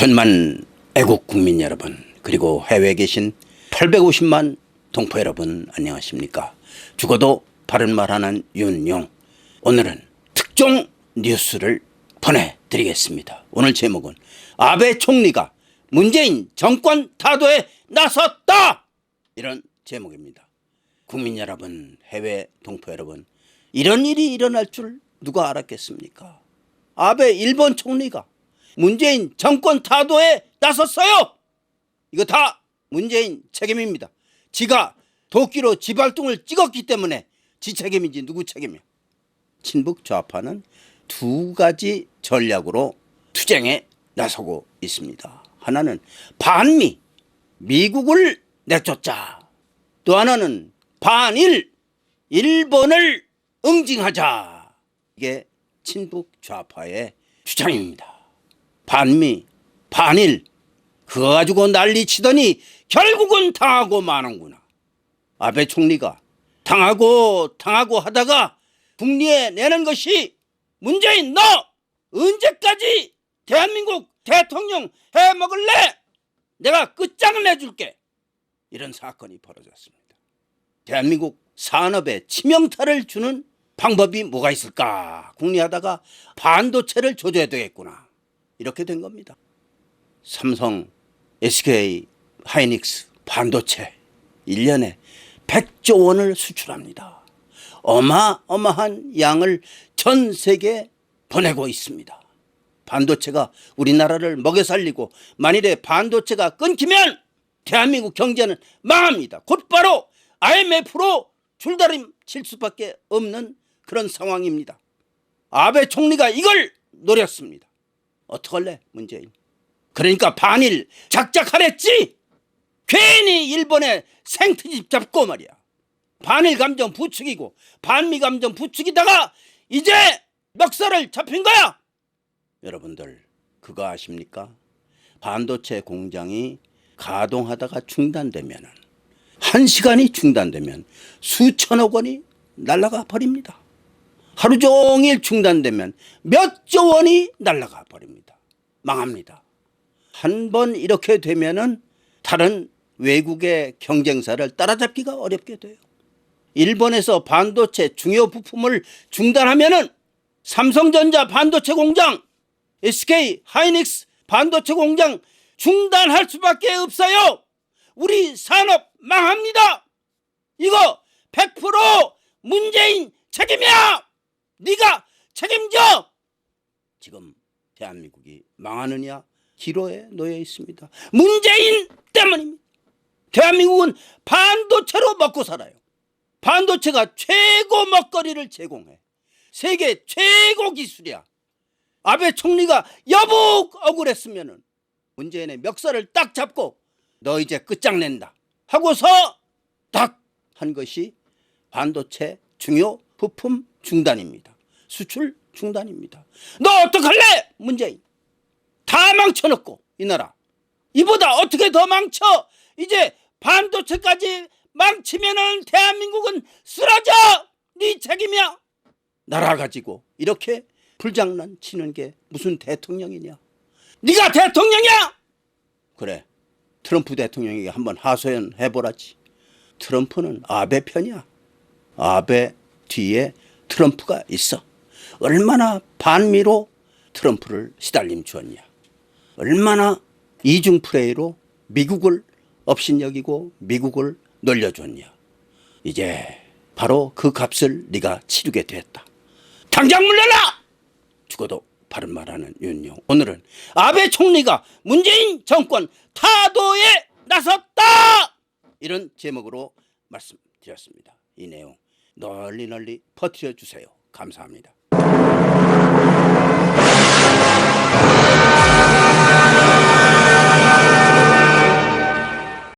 천만 애국 국민 여러분 그리고 해외에 계신 850만 동포 여러분 안녕하십니까? 죽어도 바른 말하는 윤용. 오늘은 특종 뉴스를 보내드리겠습니다. 오늘 제목은 아베 총리가 문재인 정권 타도에 나섰다! 이런 제목입니다. 국민 여러분 해외 동포 여러분 이런 일이 일어날 줄 누가 알았겠습니까? 아베 일본 총리가 문재인 정권 타도에 나섰어요. 이거 다 문재인 책임입니다. 지가 도끼로 지발동을 찍었기 때문에 지 책임인지 누구 책임이야? 친북 좌파는 두 가지 전략으로 투쟁에 나서고 있습니다. 하나는 반미, 미국을 내쫓자. 또 하나는 반일, 일본을 응징하자. 이게 친북 좌파의 주장입니다. 반미, 반일, 그거 가지고 난리 치더니 결국은 당하고 마는구나. 아베 총리가 당하고 당하고 하다가 국리에 내는 것이 문재인 너 언제까지 대한민국 대통령 해 먹을래? 내가 끝장을 내줄게. 이런 사건이 벌어졌습니다. 대한민국 산업에 치명타를 주는 방법이 뭐가 있을까? 궁리하다가 반도체를 조져야 되겠구나. 이렇게 된 겁니다. 삼성, SK, 하이닉스, 반도체 1년에 100조 원을 수출합니다. 어마어마한 양을 전 세계에 보내고 있습니다. 반도체가 우리나라를 먹여 살리고 만일에 반도체가 끊기면 대한민국 경제는 망합니다. 곧바로 IMF로 줄다림 칠 수밖에 없는 그런 상황입니다. 아베 총리가 이걸 노렸습니다. 어떡할래 문재인. 그러니까 반일 작작하랬지. 괜히 일본에 생트집 잡고 말이야. 반일 감정 부추기고 반미 감정 부추기다가 이제 멱살을 잡힌 거야. 여러분들 그거 아십니까? 반도체 공장이 가동하다가 중단되면은 한 시간이 중단되면 수천억 원이 날아가 버립니다. 하루 종일 중단되면 몇 조 원이 날아가 버립니다. 망합니다. 한 번 이렇게 되면은 다른 외국의 경쟁사를 따라잡기가 어렵게 돼요. 일본에서 반도체 중요 부품을 중단하면은 삼성전자 반도체 공장, SK 하이닉스 반도체 공장 중단할 수밖에 없어요. 우리 산업 망합니다. 이거 100% 문재인 책임이야. 네가 책임져. 지금 대한민국이 망하느냐 기로에 놓여 있습니다. 문재인 때문입니다. 대한민국은 반도체로 먹고 살아요. 반도체가 최고 먹거리를 제공해. 세계 최고 기술이야. 아베 총리가 여북 억울했으면은 문재인의 멱살을 딱 잡고 너 이제 끝장낸다 하고서 딱 한 것이 반도체 중요 부품 중단입니다. 수출 중단입니다. 너 어떡할래? 문재인. 다 망쳐놓고 이 나라. 이보다 어떻게 더 망쳐? 이제 반도체까지 망치면은 대한민국은 쓰러져. 네 책임이야. 나라 가지고 이렇게 불장난 치는 게 무슨 대통령이냐? 네가 대통령이야? 그래. 트럼프 대통령에게 한번 하소연 해보라지. 트럼프는 아베 편이야. 아베 뒤에 트럼프가 있어. 얼마나 반미로 트럼프를 시달림 주었냐. 얼마나 이중 플레이로 미국을 업신여기고 미국을 놀려줬냐. 이제 바로 그 값을 네가 치르게 됐다. 당장 물러나! 죽어도 바른 말하는 윤용. 오늘은 아베 총리가 문재인 정권 타도에 나섰다! 이런 제목으로 말씀드렸습니다. 이 내용 널리 널리 퍼뜨려 주세요. 감사합니다.